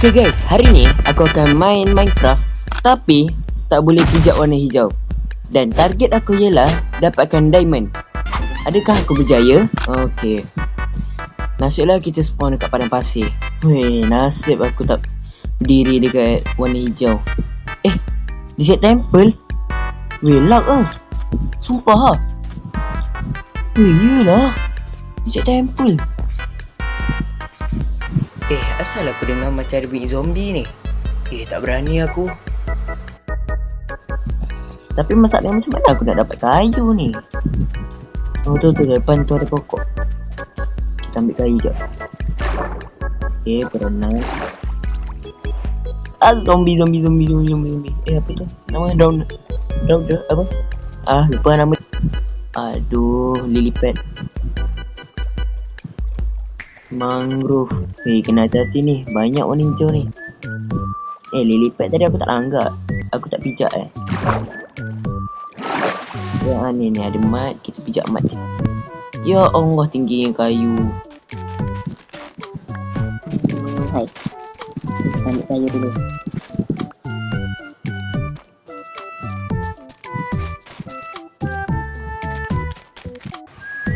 Okay guys, hari ni aku akan main Minecraft tapi tak boleh pijak warna hijau. Dan target aku ialah dapatkan diamond. Adakah aku berjaya? Okay. Nasiblah kita spawn dekat padang pasir. Weh, nasib aku tak berdiri dekat warna hijau. Eh, di set temple? Weh, lag ah. Sumpah ah. Weh, iyalah. Di set temple. Eh, asal aku dengar macam ada bunyi zombie ni? Eh, tak berani aku. Tapi masalahnya macam mana aku nak dapat kayu ni? Oh tu tu depan tu ada pokok. Kita ambil kayu jap. Okay, berenang. Ah, zombie, zombie, zombie, zombie, zombie, zombie. Eh, apa tu? Nama daun, daun, daun apa? Ah, lupa nama. Aduh, lily pad. Mangrove. Eh, kena hati-hati ni. Banyak warna hijau ni. Eh, lily pad tadi aku tak langgar. Aku tak pijak eh. Ya ni ni ada mat, kita pijak mat je. Ya Allah tingginya kayu. Hai. Ambil kayu dulu.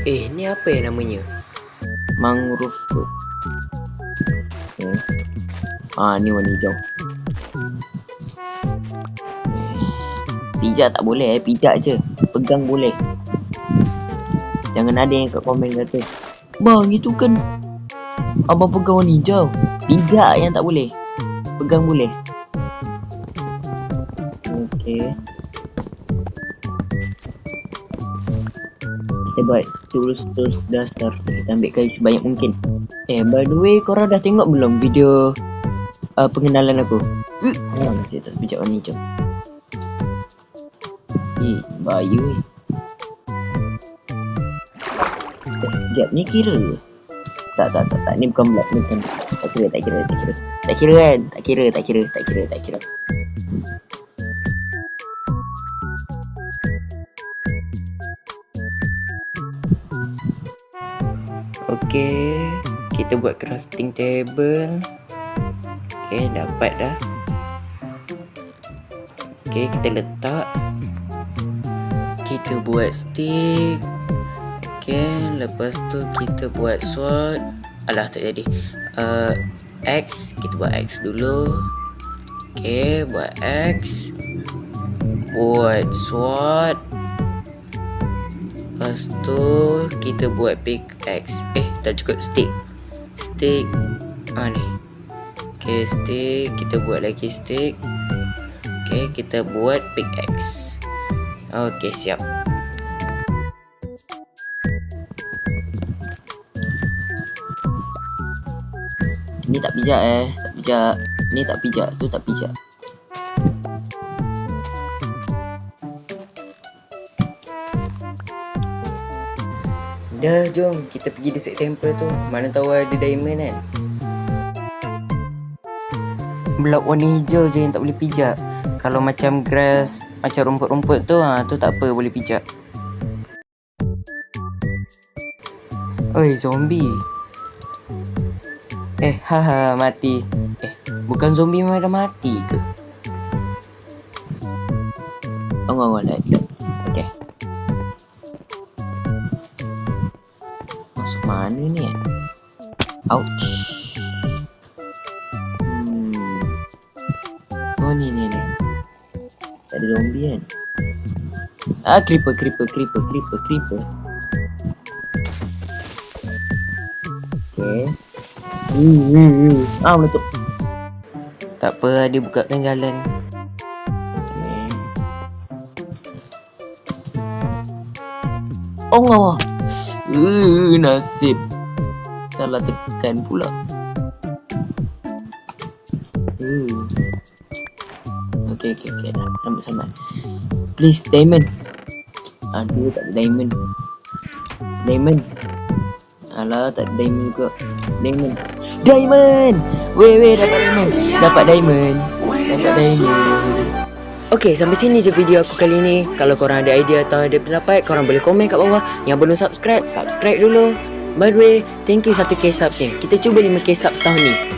Eh, ni apa yang namanya? Mangrove tu. Okay. Ah ni warna hijau. Pijak tak boleh eh, pijak je. Pegang boleh. Jangan ada yang kat komen kata, "Bang, itu kan abang pegang warna hijau." Pijak yang tak boleh. Pegang boleh. Kita buat tools tools duster. Kita ambil kayu sebanyak mungkin. Eh, by the way, korang dah tengok belum video uh, pengenalan aku? Uh, masih tak pijak warna hijau. Eh, bahaya eh. Eh, Sekejap, ni kira? Tak, tak, tak, tak. Ni bukan block. Ni bukan Tak kira, tak kira, tak kira. Tak kira kan? Tak kira, tak kira, tak kira, tak kira. Okey, kita buat crafting table. Okey, dapat dah. Okey, kita letak. Kita buat stick. Okey, lepas tu kita buat sword. Alah, tak jadi. Uh, X, kita buat X dulu. Okey, buat X. Buat sword. Lepas tu kita buat pickaxe. Eh, tak cukup stick. Stick. Ah ni. Okay, stick. Kita buat lagi stick. Okay, kita buat pickaxe. Okay, siap. Ni tak pijak eh. Tak pijak. Ni tak pijak. Tu tak pijak. Dah, jom. Kita pergi di set temple tu. Mana tahu ada diamond kan. Blok warna hijau je yang tak boleh pijak. Kalau macam grass, macam rumput-rumput tu, ha, tu tak apa boleh pijak. Oi, zombie. Eh, haha, mati. Eh, bukan zombie memang dah mati ke? Tunggu, tunggu. Like, Masuk mana ni eh? Ouch. Hmm. Oh ni ni ni. Tak ada zombie kan? Ah, creeper, creeper, creeper, creeper, creeper. Okay. Hmm, hmm, hmm. Ah, meletup. Tak apa, dia bukakan jalan. Okay. Oh, Allah. Uh, nasib. Salah tekan pula. Uh. Okay, okay, okay. Dah, ambil sangat. Please, diamond. Aduh, tak ada diamond. Diamond. Alah, tak ada diamond juga. Diamond. Diamond! Weh, weh, dapat diamond. Dapat diamond. Dapat diamond. Okay, sampai sini je video aku kali ni. Kalau korang ada idea atau ada pendapat, korang boleh komen kat bawah. Yang belum subscribe, subscribe dulu. By the way, thank you 1k subs ni. Kita cuba 5k subs tahun ni.